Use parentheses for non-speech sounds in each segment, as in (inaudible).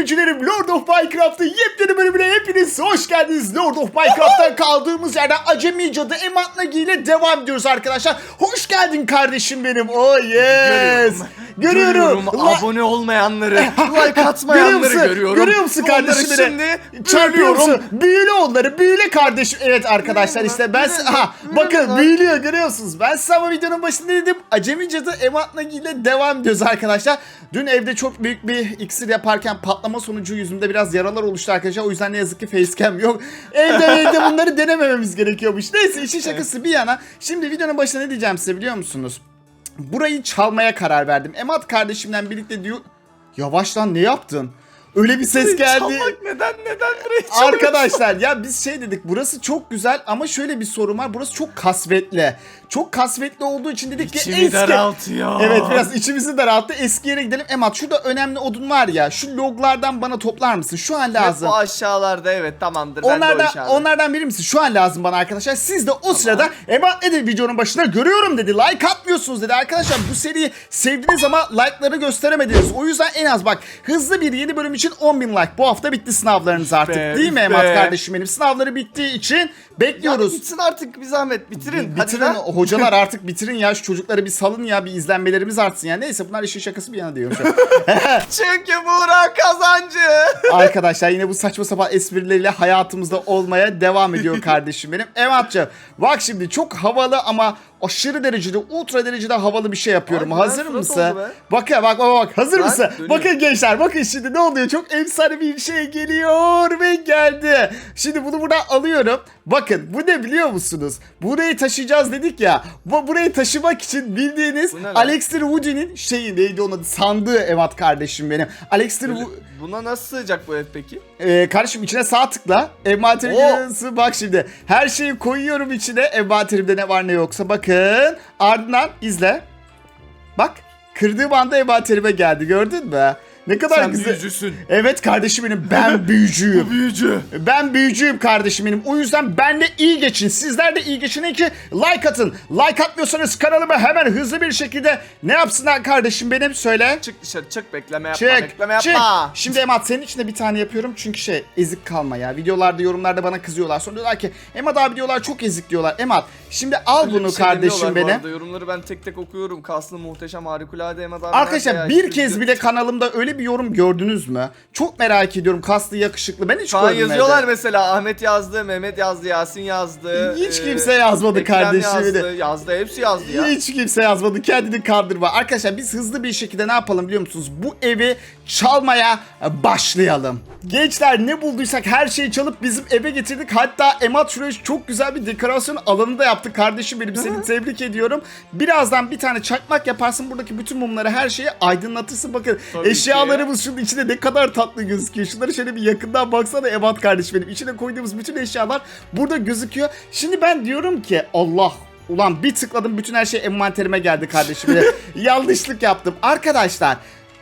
büyücülerim Lord of Minecraft'ın yepyeni bölümüne hepiniz hoş geldiniz. Lord of Minecraft'ta kaldığımız yerden acemi cadı Emat Nagi ile devam ediyoruz arkadaşlar. Hoş geldin kardeşim benim. Oh yes. Görüyorum. La- abone olmayanları, (laughs) like Görüyor atmayanları musun? görüyorum. Görüyor musun Onları kardeşim beni? şimdi Çarpıyor musun? Büyülü onları. Büyülü kardeşim. Evet arkadaşlar işte ben... Aha, büyülü bakın lan. büyülüyor görüyorsunuz. Ben size ama videonun başında dedim. Acemi cadı Emat Nagi ile devam ediyoruz arkadaşlar. Dün evde çok büyük bir iksir yaparken patlama sonucu yüzümde biraz yaralar oluştu arkadaşlar. O yüzden ne yazık ki facecam yok. Evde evde bunları denemememiz gerekiyormuş. Neyse işin şakası bir yana. Şimdi videonun başında ne diyeceğim size biliyor musunuz? Burayı çalmaya karar verdim. Emat kardeşimle birlikte diyor... Yavaş lan ne yaptın? Öyle bir ses geldi. Çalmak neden neden çalıyorsun? Arkadaşlar ya biz şey dedik burası çok güzel ama şöyle bir sorun var. Burası çok kasvetli. Çok kasvetli olduğu için dedik ki İçimi eski... daraltıyor. Evet biraz içimizi daralttı. Eski yere gidelim. Emat şurada önemli odun var ya. Şu loglardan bana toplar mısın? Şu an Hep lazım. bu aşağılarda evet tamamdır. ben de o Onlardan, aldım. onlardan biri misin? Şu an lazım bana arkadaşlar. Siz de o sırada Emat ne dedi videonun başında görüyorum dedi. Like atmıyorsunuz dedi. Arkadaşlar bu seriyi sevdiniz ama like'ları gösteremediniz. O yüzden en az bak hızlı bir yeni bölüm için 10.000 like. Bu hafta bitti sınavlarınız artık. be, Değil mi be. Emat kardeşim benim? Sınavları bittiği için Ya bekliyoruz. bitsin artık bir zahmet bitirin. Hadi Bitirin lan. Hocalar artık bitirin ya şu çocukları bir salın ya bir izlenmelerimiz artsın ya. Neyse bunlar işin şakası bir yana diyorum şu (laughs) an. Çünkü Buğra kazancı. Arkadaşlar yine bu saçma sapan esprileriyle hayatımızda olmaya devam ediyor kardeşim benim. Emat'cığım bak şimdi çok havalı ama aşırı derecede ultra derecede havalı bir şey yapıyorum. Harbiden Hazır mısın? Bak ya bak bak bak hazır mısın? Bakın gençler bakın şimdi ne oluyor? Çok efsane bir şey geliyor ve geldi. Şimdi bunu buradan alıyorum. Bakın bu ne biliyor musunuz? Burayı taşıyacağız dedik ya. Bu burayı taşımak için bildiğiniz? Alexander Woody'nin şeyi neydi onun adı? Sandığı Emat kardeşim benim. Alexander Wo- Buna nasıl sığacak bu ev peki? ee, kardeşim içine sağ tıkla. Envanter Oo. görüyorsun. Bak şimdi. Her şeyi koyuyorum içine. Envanterimde ne var ne yoksa bakın. Ardından izle. Bak. Kırdığım anda envanterime geldi. Gördün mü? Ne kadar Sen güzel. büyücüsün. Evet kardeşim benim. Ben (laughs) büyücüyüm. Büyücü. Ben büyücüyüm kardeşim benim. O yüzden benle iyi geçin. Sizler de iyi geçinin ki like atın. Like atmıyorsanız kanalıma hemen hızlı bir şekilde ne yapsınlar kardeşim benim söyle. Çık dışarı çık bekleme yapma Çık, bekleme çık. yapma. Şimdi Emat senin için de bir tane yapıyorum çünkü şey ezik kalma ya. Videolarda yorumlarda bana kızıyorlar. Sonra diyorlar ki Emat abi diyorlar çok ezik diyorlar. Emat şimdi al Öyle bunu bir şey kardeşim demiyorlar bu benim. arada. Yorumları ben tek tek okuyorum. Kaslı muhteşem harikulade Emad abi. Arkadaşlar ya? bir kez bile kanalımda öyle bir yorum gördünüz mü? Çok merak ediyorum. Kaslı yakışıklı. Ben hiç Şu an görmedim. yazıyorlar mesela Ahmet yazdı, Mehmet yazdı, Yasin yazdı. Hiç ee, kimse yazmadı Ekrem kardeşim yazdı, yazdı, hepsi yazdı ya. Hiç kimse yazmadı. Kendini kandırma. Arkadaşlar biz hızlı bir şekilde ne yapalım biliyor musunuz? Bu evi çalmaya başlayalım. Gençler ne bulduysak her şeyi çalıp bizim eve getirdik. Hatta Emat şuraya çok güzel bir dekorasyon alanı da yaptı. Kardeşim benim seni tebrik ediyorum. Birazdan bir tane çakmak yaparsın. Buradaki bütün mumları her şeyi aydınlatırsın. Bakın Tabii eşyalarımız şunun içinde ne kadar tatlı gözüküyor. Şunları şöyle bir yakından baksana Emat kardeşim benim. İçine koyduğumuz bütün eşyalar burada gözüküyor. Şimdi ben diyorum ki Allah Ulan bir tıkladım bütün her şey envanterime geldi kardeşim. (laughs) Yanlışlık yaptım. Arkadaşlar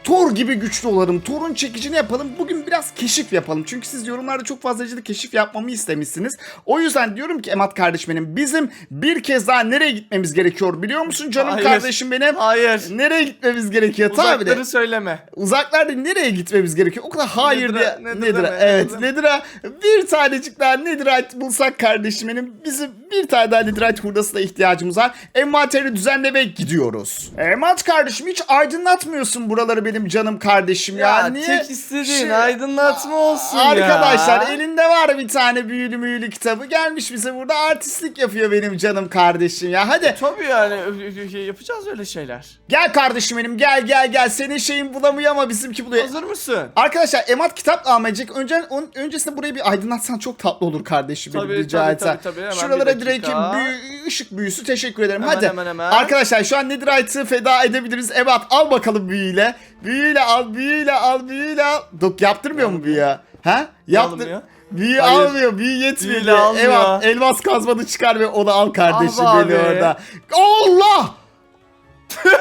Thor gibi güçlü olalım. Thor'un çekicini yapalım. Bugün biraz keşif yapalım. Çünkü siz yorumlarda çok fazla derecede keşif yapmamı istemişsiniz. O yüzden diyorum ki Emat kardeşim benim bizim bir kez daha nereye gitmemiz gerekiyor biliyor musun canım Hayır. kardeşim benim? Hayır. Nereye gitmemiz gerekiyor? Tabii de. Uzakları söyleme. Uzaklarda nereye gitmemiz gerekiyor? O kadar hayır Nedir'a, diye. Nedir'a Nedir'a, evet Nedir'a. Nedir'a bir tanecik daha Nedir'ite bulsak kardeşim benim. Bizim bir tane daha Nedir'ite hurdasına ihtiyacımız var. Envanteri düzenlemeye gidiyoruz. Emat kardeşim hiç aydınlatmıyorsun buraları benim canım kardeşim ya. Ya, Niye? tek istediğin Şey- aydınlatma olsun ya. Arkadaşlar elinde var bir tane büyülü müyülü kitabı. Gelmiş bize burada artistlik yapıyor benim canım kardeşim ya. Hadi Tabii yani ö- yapacağız öyle şeyler. gel kardeşim benim gel gel gel. Senin şeyin bulamıyor ama bizimki buluyor. Hazır mısın? Arkadaşlar Emat kitap almayacak. Önce onun öncesinde burayı bir aydınlatsan çok tatlı olur kardeşim benim Tabii, rica tabii, etsem. tabii, tabii. Hemen Şuralara direkt büyü- ışık büyüsü teşekkür ederim. Hemen, Hadi. hemen, hemen. Arkadaşlar şu an Netherite'ı feda edebiliriz. Emat al bakalım büyüyle. Büyüyle al, büyüyle al, büyüyle al. Dok yaptırmıyor mu büyü ya? Ha? Yaptır. almıyor? Büyü Hayır. almıyor, büyü yetmiyor. Büyüyle almıyor. Emat elmas kazmanı çıkar ve onu al kardeşim beni abi. orada. Allah! (laughs)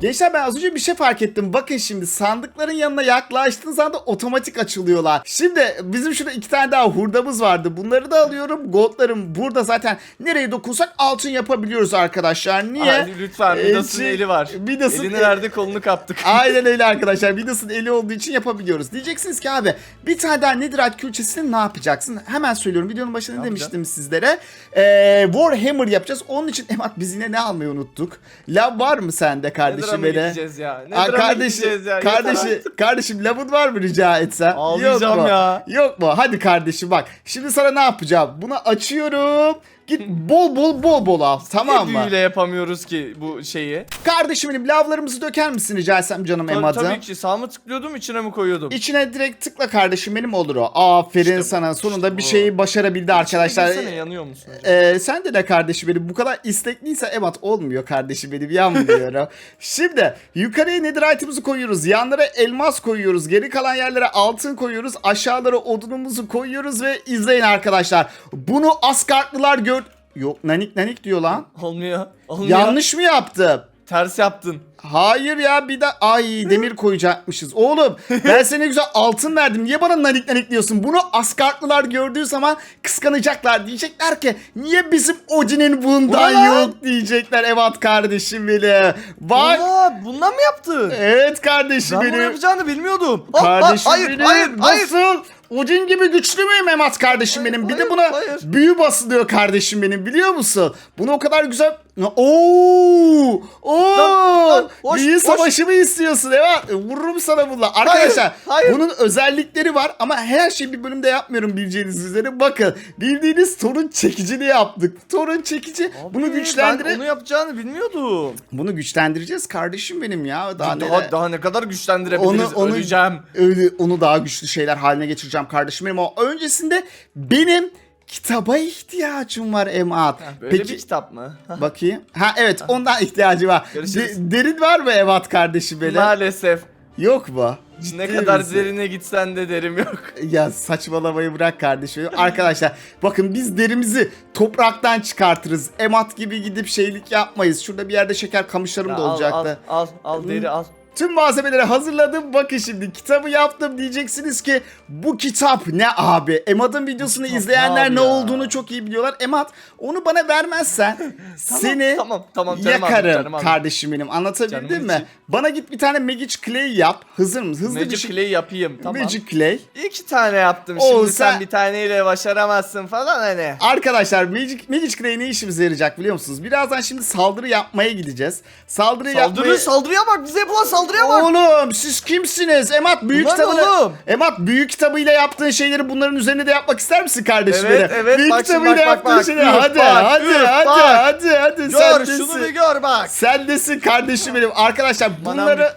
Gençler ben az önce bir şey fark ettim. Bakın şimdi sandıkların yanına yaklaştığınız anda otomatik açılıyorlar. Şimdi bizim şurada iki tane daha hurdamız vardı. Bunları da alıyorum. Goldlarım burada zaten nereye dokunsak altın yapabiliyoruz arkadaşlar. Niye? Ay, lütfen Ee, Midas'ın şey- eli var. (laughs) Midas'ın Elini el- verdi kolunu kaptık. (laughs) Aynen öyle arkadaşlar. Midas'ın eli olduğu için yapabiliyoruz. Diyeceksiniz ki abi bir tane daha Netherite külçesini ne yapacaksın? Hemen söylüyorum. Videonun başında ne demiştim sizlere. Ee, Warhammer yapacağız. Onun için (laughs) Emat biz yine ne almayı unuttuk? Lav var mı sende kardeşim Mı beni? ya? Nedir'a Aa, kardeşim, ya? Kardeşim, kardeşim lavın var mı rica etsem? Ağlayacağım Yok mu? ya. Yok mu? Hadi kardeşim bak. Şimdi sana ne yapacağım? Bunu açıyorum. Git bol bol bol bol al. Tamam mı? Büyüyle yapamıyoruz ki bu şeyi. Kardeşim benim lavlarımızı döker misin rica etsem canım Tabii, Emad'ım? tabii ki sağ mı tıklıyordum içine mi koyuyordum? İçine direkt tıkla kardeşim benim olur o. Aferin İşte bu, sana. Sonunda işte bir bu. şeyi başarabildi arkadaşlar. Girsene, yanıyor musun? Ee, sen de ne kardeşim benim bu kadar istekliyse evet olmuyor kardeşim benim yanmıyorum. (laughs) Şimdi yukarıya netherite'ımızı koyuyoruz. Yanlara elmas koyuyoruz. Geri kalan yerlere altın koyuyoruz. Aşağılara odunumuzu koyuyoruz ve izleyin arkadaşlar. Bunu Asgardlılar gör... Yok nanik nanik diyor lan. (laughs) Olmuyor. Olmuyor. Yanlış mı yaptım? Ters yaptın. Hayır ya bir de ay demir koyacakmışız. Oğlum ben sana güzel altın verdim. Niye bana nanik nanik diyorsun? Bunu Asgardlılar gördüğü zaman kıskanacaklar. Diyecekler ki niye bizim Odin'in bundan Bu ne lan? yok diyecekler. Evet kardeşim benim. Bak. Aa, bundan mı yaptın? Evet kardeşim ben bunu benim. yapacağını bilmiyordum. Ah, ah, Kardeşim hayır, benim. hayır, hayır. Nasıl? Odin gibi güçlü müyüm Emat kardeşim Hayır, benim? Bir de hayır, buna hayır. büyü basılıyor kardeşim benim biliyor musun? Bunu o kadar güzel... Oo! Oo! Lan, lan, büyü savaşı mı istiyorsun? Evet. Vururum sana bununla. Arkadaşlar hayır. bunun özellikleri var ama her şeyi bir bölümde yapmıyorum bileceğiniz üzere. Bakın bildiğiniz torun çekicini yaptık. Torun çekici. Abi, bunu güçlendirip Ben onu yapacağını bilmiyordum. bunu güçlendireceğiz kardeşim benim ya. Daha, Daha, neler- daha, ne kadar güçlendirebiliriz? Onu- onu- Öleceğim. öyle onu daha güçlü şeyler haline getireceğim kardeşim benim ama öncesinde benim kitaba ihtiyacım var Emat. Böyle Peki bir kitap mı? bakayım. Ha evet ondan ihtiyacı var. De- derin var mı Emat kardeşim benim? Maalesef. Yok mu? Ne Ciddi kadar misin? derine gitsen de derim yok. Ya saçmalamayı bırak kardeşim. Arkadaşlar bakın biz derimizi topraktan çıkartırız. Emat gibi gidip şeylik yapmayız. Şurada bir yerde şeker kamışlarım Ya da al, olacaktı. Al, al, al deri al. Tüm malzemeleri hazırladım. Bakın şimdi kitabı yaptım. Diyeceksiniz ki bu kitap ne abi? Emad'ın videosunu kitap izleyenler ne ne, abi ya? olduğunu çok iyi biliyorlar. Emad onu bana vermezsen (laughs) seni tamam, tamam, canım abi, yakarım canım abi. kardeşim benim. Anlatabildim Canımın mi? içi. Bana git bir tane Magic Clay yap. Hızır mısın? Hızlı bir Magic şey. Clay yapayım tamam. Magic Clay. İki tane yaptım şimdi sen... sen- bir taneyle başaramazsın falan hani. Arkadaşlar Magic, Magic Clay ne işimize yarayacak biliyor musunuz? Birazdan şimdi saldırı yapmaya gideceğiz. Saldırı Saldırı yapmaya... saldırıya bak bize yapılan saldırıya bak. Oğlum siz kimsiniz? Emat büyük Ulan kitabını... oğlum. Emat büyük kitabıyla yaptığın şeyleri bunların üzerine de yapmak ister misin kardeşim Evet, evet, Büyük bak kitabıyla bak, bak, yaptığın bak. şeyleri... Üf, hadi, bak, hadi, üf, hadi, bak. hadi, hadi, sen Gör desin. şunu bir gör bak. Sen desin kardeşim benim. Arkadaşlar bunları...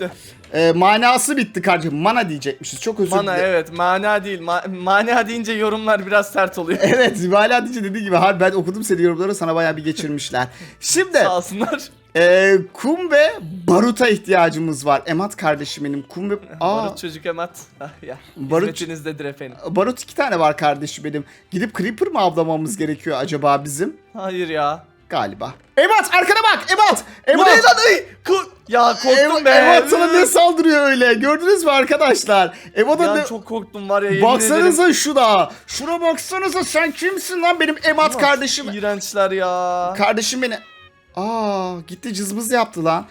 E, manası bitti kardeşim. Mana diyecekmişiz. Çok özür Mana dilerim. evet mana değil. Ma- mana deyince yorumlar biraz sert oluyor. Evet, hala deyince dediği gibi. Harbi ben okudum seni yorumları sana bayağı bir geçirmişler. (laughs) Şimdi Sağ olsunlar. E, kum ve baruta ihtiyacımız var. Emat kardeşim benim. Kum ve... (laughs) Aa, Barut çocuk emat. Ah ya. Barut- Hizmetinizdedir efendim. Barut iki tane var kardeşim benim. Gidip Creeper mı avlamamız gerekiyor acaba bizim? Hayır ya. Galiba. Emat arkana bak Emat. Bu Emat. ne lan? Ay! Ku- ya korktum Emat, be. Emat sana ne saldırıyor öyle? Gördünüz mü arkadaşlar? Emat'a Ya ne... çok korktum var ya yemin ederim. Baksanıza şuna. Şuna baksanıza sen kimsin lan benim Emat kardeşim. İğrençler ya. Kardeşim beni... Aa gitti cızbız yaptı lan.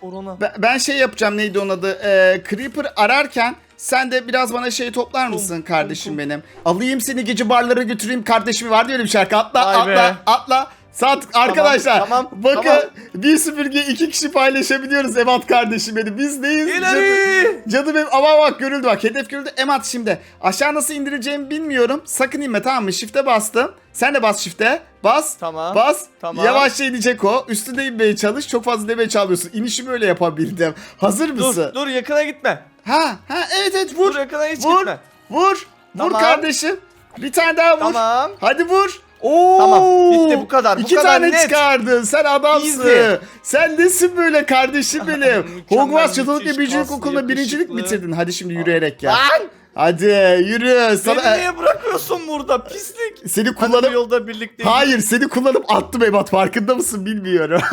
Korona. ben, ben şey yapacağım neydi onun adı? Ee, Creeper ararken sen de biraz bana şey toplar mısın kardeşim benim? Alayım seni gece barlara götüreyim kardeşim var diye öyle bir şarkı. Atla Vay atla be. atla. Saat arkadaşlar tamam, bakın tamam. bir süpürge iki kişi paylaşabiliyoruz Emat kardeşim benim. Biz neyiz? İleri. Canım benim ama bak görüldü bak hedef görüldü. Emat şimdi aşağı nasıl indireceğimi bilmiyorum. Sakın inme tamam mı? Shift'e bastım. Sen de bas shift'e. Bas. Tamam. Bas. Tamam. Yavaşça inecek o. Üstünde inmeye çalış. Çok fazla demeye çalmıyorsun. İnişimi öyle yapabildim. Hazır mısın? Dur dur yakına gitme. Ha ha evet evet vur. Dur yakına hiç vur. gitme. Vur. Vur Tamam. kardeşim. Bir tane daha vur. Tamam. Hadi vur. Oo. Tamam, bitti, bu kadar, bu İki kadar tane net. çıkardın. Sen adamsın. Easy. Sen nesin böyle kardeşim benim? (laughs) Hogwarts Çatılık ve Büyücülük Okulu'nda birincilik yakışıklı. bitirdin. Hadi şimdi yürüyerek gel. Lan! Hadi yürü. Sana, Beni niye bırakıyorsun burada pislik? seni kullanıp yolda birlikte. Hayır seni kullanıp attım Ebat farkında mısın bilmiyorum. (laughs)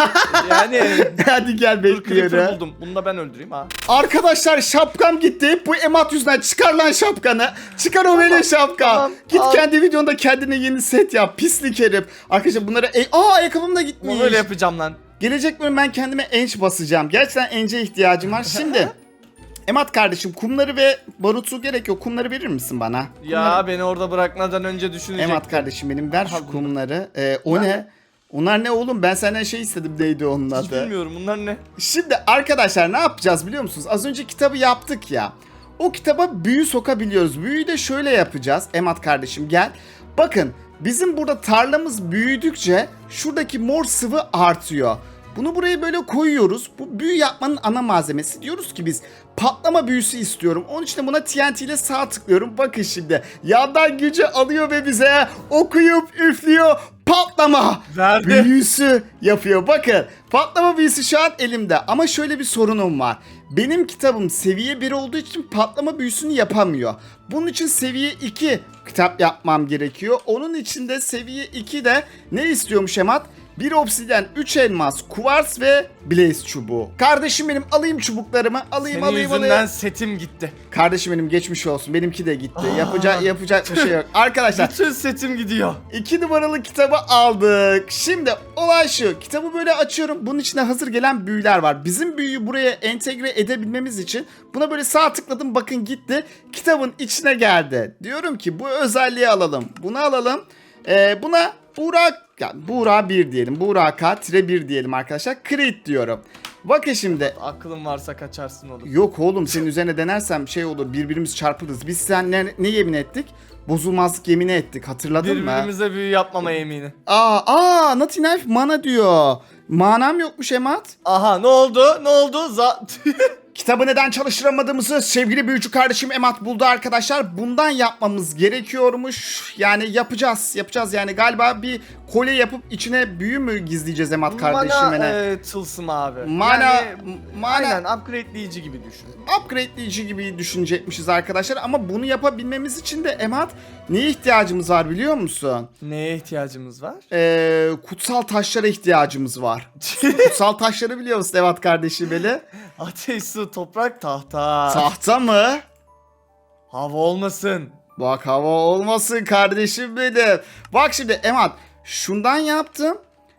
Yani Hadi gel dur bekliyorum. buldum. Bunu da ben öldüreyim ha. Arkadaşlar şapkam gitti. Bu Emat yüzünden çıkar lan şapkanı. Çıkar o benim şapkam. tamam, Git al. kendi videonda kendine yeni set yap. Pislik herif. Arkadaşlar bunlara... E Aa ayakkabım da gitmiş. Bunu öyle yapacağım lan. Gelecek bölüm ben kendime enç basacağım. Gerçekten ence ihtiyacım var. Şimdi (laughs) Emat kardeşim kumları ve barutu gerek yok. Kumları verir misin bana? Ya beni orada bırakmadan önce düşünecektim. Emat kardeşim benim ver şu kumları. Ee, o Ben- ne? Onlar ne oğlum? Ben senden şey istedim neydi onun Hiç adı? bilmiyorum bunlar ne? Şimdi arkadaşlar ne yapacağız biliyor musunuz? Az önce kitabı yaptık ya. O kitaba büyü sokabiliyoruz. Büyüyü de şöyle yapacağız. Emat kardeşim gel. Bakın bizim burada tarlamız büyüdükçe şuradaki mor sıvı artıyor. Bunu buraya böyle koyuyoruz. Bu büyü yapmanın ana malzemesi. Diyoruz ki biz patlama büyüsü istiyorum. Onun için de buna TNT ile sağ tıklıyorum. Bakın şimdi. Yandan gücü alıyor ve bize okuyup üflüyor. Patlama Verdi. büyüsü yapıyor. Bakın patlama büyüsü şu an elimde ama şöyle bir sorunum var. Benim kitabım seviye 1 olduğu için patlama büyüsünü yapamıyor. Bunun için seviye 2 kitap yapmam gerekiyor. Onun için de seviye 2 de ne istiyormuş Emat? Bir obsidyen, 3 elmas, kuvars ve blaze çubuğu. Kardeşim benim alayım çubuklarımı. Alayım Senin alayım yüzünden alayım. setim gitti. Kardeşim benim geçmiş olsun. Benimki de gitti. Yapacak yapacak bir şey yok. (laughs) Arkadaşlar Bütün setim gidiyor. İki numaralı kitabı aldık. Şimdi olay şu. Kitabı böyle açıyorum. Bunun içine hazır gelen büyüler var. Bizim büyüyü buraya entegre edebilmemiz için buna böyle sağ tıkladım. Bakın gitti. Kitabın içine geldi. Diyorum ki bu özelliği alalım. Bunu alalım. Ee, buna Burak, yani Burak 1 diyelim. Burak K 1 diyelim arkadaşlar. Crit diyorum. Bakın şimdi Aklın varsa kaçarsın oğlum. Yok oğlum senin üzerine denersem şey olur birbirimiz çarpılırız. Biz sen ne, ne yemin ettik? Bozulmazlık yemini ettik hatırladın mı? Birbirimize büyü yapmama yemini. Aa, aa Naughty Knife mana diyor. Manam yokmuş Emat. Aha ne oldu? Ne oldu? Za (laughs) Kitabı neden çalıştıramadığımızı sevgili büyücü kardeşim Emat buldu arkadaşlar. Bundan yapmamız gerekiyormuş. Yani yapacağız. Yapacağız yani galiba bir kolye yapıp içine büyü mü gizleyeceğiz Emat kardeşim? Mana e, tılsım abi. Mana- yani, mana- Aynen upgrade'leyici gibi düşün. upgrade'leyici gibi düşünecekmişiz arkadaşlar. Ama bunu yapabilmemiz için de Emat neye ihtiyacımız var biliyor musun? Neye ihtiyacımız var? Ee, kutsal taşlara ihtiyacımız var. (laughs) kutsal taşları biliyor musun Emat kardeşim beni? (laughs) Ateş, su, toprak, tahta. Tahta mı? Hava olmasın. Bak hava olmasın kardeşim benim. Bak şimdi Emat şundan yaptım.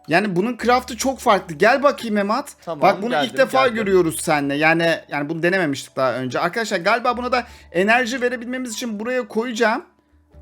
Yani bunun craft'ı çok farklı. Gel bakayım Emat. Tamam, Bak bunu geldim, ilk defa geldim. görüyoruz seninle. Yani yani bunu denememiştik daha önce. Arkadaşlar galiba buna da enerji verebilmemiz için buraya koyacağım.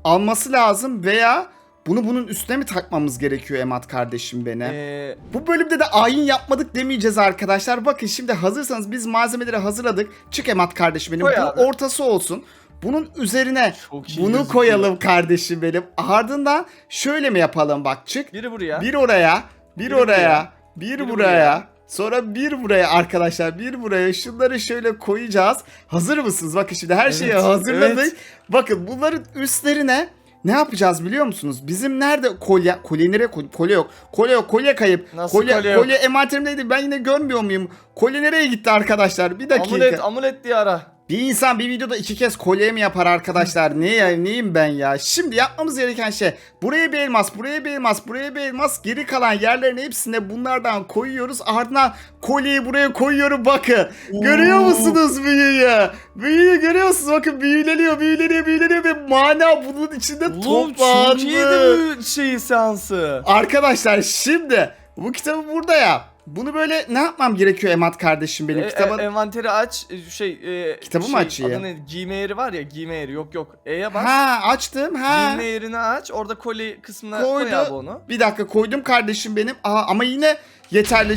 Alması lazım veya bunu bunun üstüne mi takmamız gerekiyor Emat kardeşim benim? Ee, Bu bölümde de ayin yapmadık demeyeceğiz arkadaşlar. Bakın şimdi hazırsanız biz malzemeleri hazırladık. Çık Emat kardeşim benim. Koy Bu abi. ortası olsun. Bunun üzerine Çok iyi bunu gözüküyor. koyalım kardeşim benim. Ardından şöyle mi yapalım bak çık. biri buraya. Bir oraya, bir Biri oraya, buraya, bir biri buraya. buraya. Sonra bir buraya arkadaşlar bir buraya şunları şöyle koyacağız. Hazır mısınız? Bakın şimdi her şeyi Evet, hazırladık. evet. Bakın bunların üstlerine ne yapacağız biliyor musunuz? Bizim nerede kolye? Kolye nereye koy? Kolye yok. Kolye yok. Kolye kayıp. Nasıl kolye, kolye yok? kolye envanterimdeydi. Ben yine görmüyor muyum? Kolye nereye gitti arkadaşlar? Bir dakika. Amulet, amulet diye ara. Bir insan bir videoda iki kez kolye mi yapar arkadaşlar? ne ya, neyim ben ya? Şimdi yapmamız gereken şey buraya bir elmas, buraya bir elmas, buraya bir elmas. Geri kalan yerlerin hepsine bunlardan koyuyoruz. Ardından kolyeyi buraya koyuyorum bakın. Görüyor musunuz büyüyü? Büyüyü görüyor musunuz? Bakın büyüleniyor, büyüleniyor, büyüleniyor ve mana bunun içinde Oğlum toplandı. çok iyiydi bu şeyi seansı. Arkadaşlar şimdi bu kitabı burada ya. Bunu böyle ne yapmam gerekiyor Emat kardeşim benim? E, Kitabın... e, envanteri aç e, şey e, Kitabı mı şey, açayım? Adı ne? Giyme yeri var ya giyme yeri yok yok. E'ye bas. ha açtım ha. Giyme yerini aç. Orada kolye kısmına Koydu. koy abi onu. Bir dakika koydum kardeşim benim. Aa, ama yine yeterli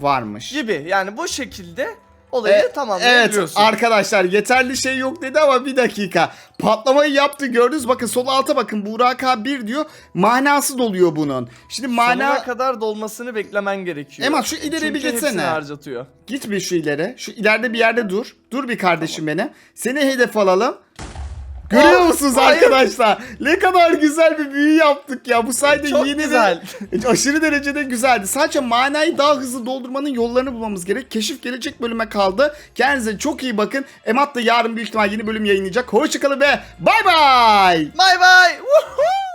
varmış. Gibi yani bu şekilde olayı E, evet tamamlayabiliyorsun. arkadaşlar yeterli şey yok dedi ama bir dakika. Patlamayı yaptı gördünüz. Bakın sol alta bakın. Burak A1 diyor. Manası doluyor bunun. Şimdi Sonuna mana... kadar dolmasını beklemen gerekiyor. Emad, şu ileri Çünkü bir geçsene. hepsini harcatıyor. Git bir şu ileri. Şu ileride bir yerde dur. Dur bir kardeşim benim. Seni hedef alalım. Görüyor musunuz arkadaşlar? Ne kadar güzel bir büyü yaptık ya. Bu sayede Çok yeni güzel. ve (laughs) aşırı derecede güzeldi. Sadece manayı daha hızlı doldurmanın yollarını bulmamız gerek. Keşif gelecek bölüme kaldı. Kendinize çok iyi bakın. Emat da yarın büyük ihtimal yeni bölüm yayınlayacak. Hoşçakalın ve bay bay. Bay bay. Woohoo!